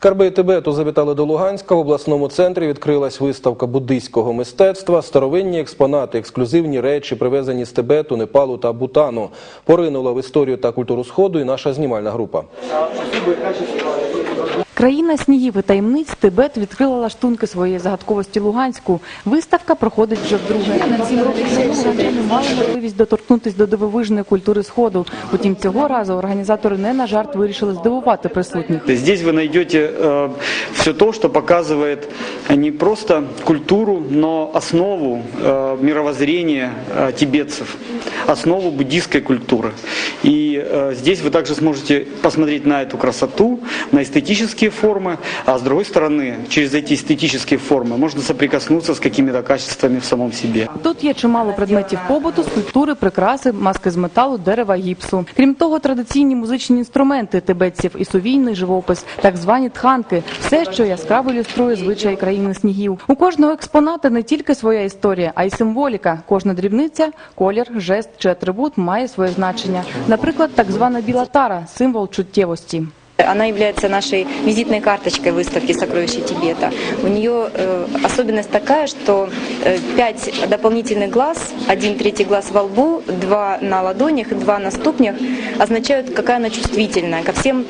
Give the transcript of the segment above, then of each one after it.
Скарби Тибету завітали до Луганська. В обласному центрі відкрилась виставка буддийського мистецтва, старовинні експонати, ексклюзивні речі, привезені з Тибету, Непалу та Бутану. Поринула в історію та культуру Сходу і наша знімальна група. Країна снігів і таємниць Тибет відкрила лаштунки своєї загадковості Луганську. Виставка проходить вже вдруге. На сім років тому луганчани мали можливість доторкнутися до дивовижної культури Сходу. Утім, цього разу організатори не на жарт вирішили здивувати присутніх. Здесь вы найдете э, все то, что показывает не просто культуру, но основу э, мировоззрения э, тибетцев, основу буддийской культуры. И э, здесь вы также сможете посмотреть на эту красоту, на эстетические формы, а с другой стороны, через эти эстетические формы можно соприкоснуться с какими-то качествами в самом себе. Тут є чимало предметів побуту, скульптури, прикраси, маски з металу, дерева, гіпсу. Крім того, традиційні музичні інструменти тибетців і сувійний живопис, так звані тханки, все, що яскраво ілюструє звичаї країни снігів. У кожного експоната не тільки своя історія, а й символіка. Кожна дрібниця, колір, жест чи атрибут має своє значення. Наприклад, так звана біла тара символ чуттєвості. Она является нашей визитной карточкой выставки «Сокровища Тибета». У нее э, особенность такая, что э, пять дополнительных глаз, один третий глаз во лбу, два на ладонях и два на ступнях, означают, какая она чувствительная ко всем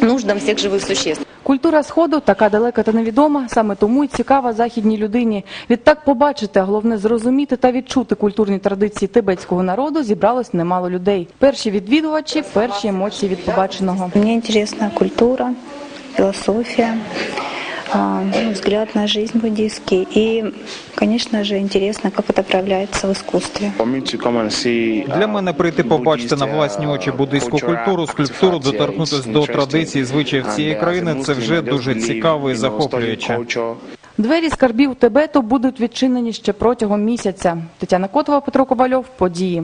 нуждам всех живых существ. Культура сходу така далека та невідома, саме тому й цікава західній людині. Відтак побачити, а головне зрозуміти та відчути культурні традиції тибетського народу зібралось немало людей. Перші відвідувачі, перші емоції від побаченого. Мені цікава культура, философия, а, ну, взгляд на жизнь буддийский. И, конечно же, интересно, как это проявляется в искусстве. Для мене прийти побачити на власні очі буддийську культуру, скульптуру, доторкнутися до традицій, і звичаїв цієї країни. Це вже дуже цікаво і захоплююче. Двері скарбів Тибету будуть відчинені ще протягом місяця. Тетяна Котова, Петро Ковальов, події.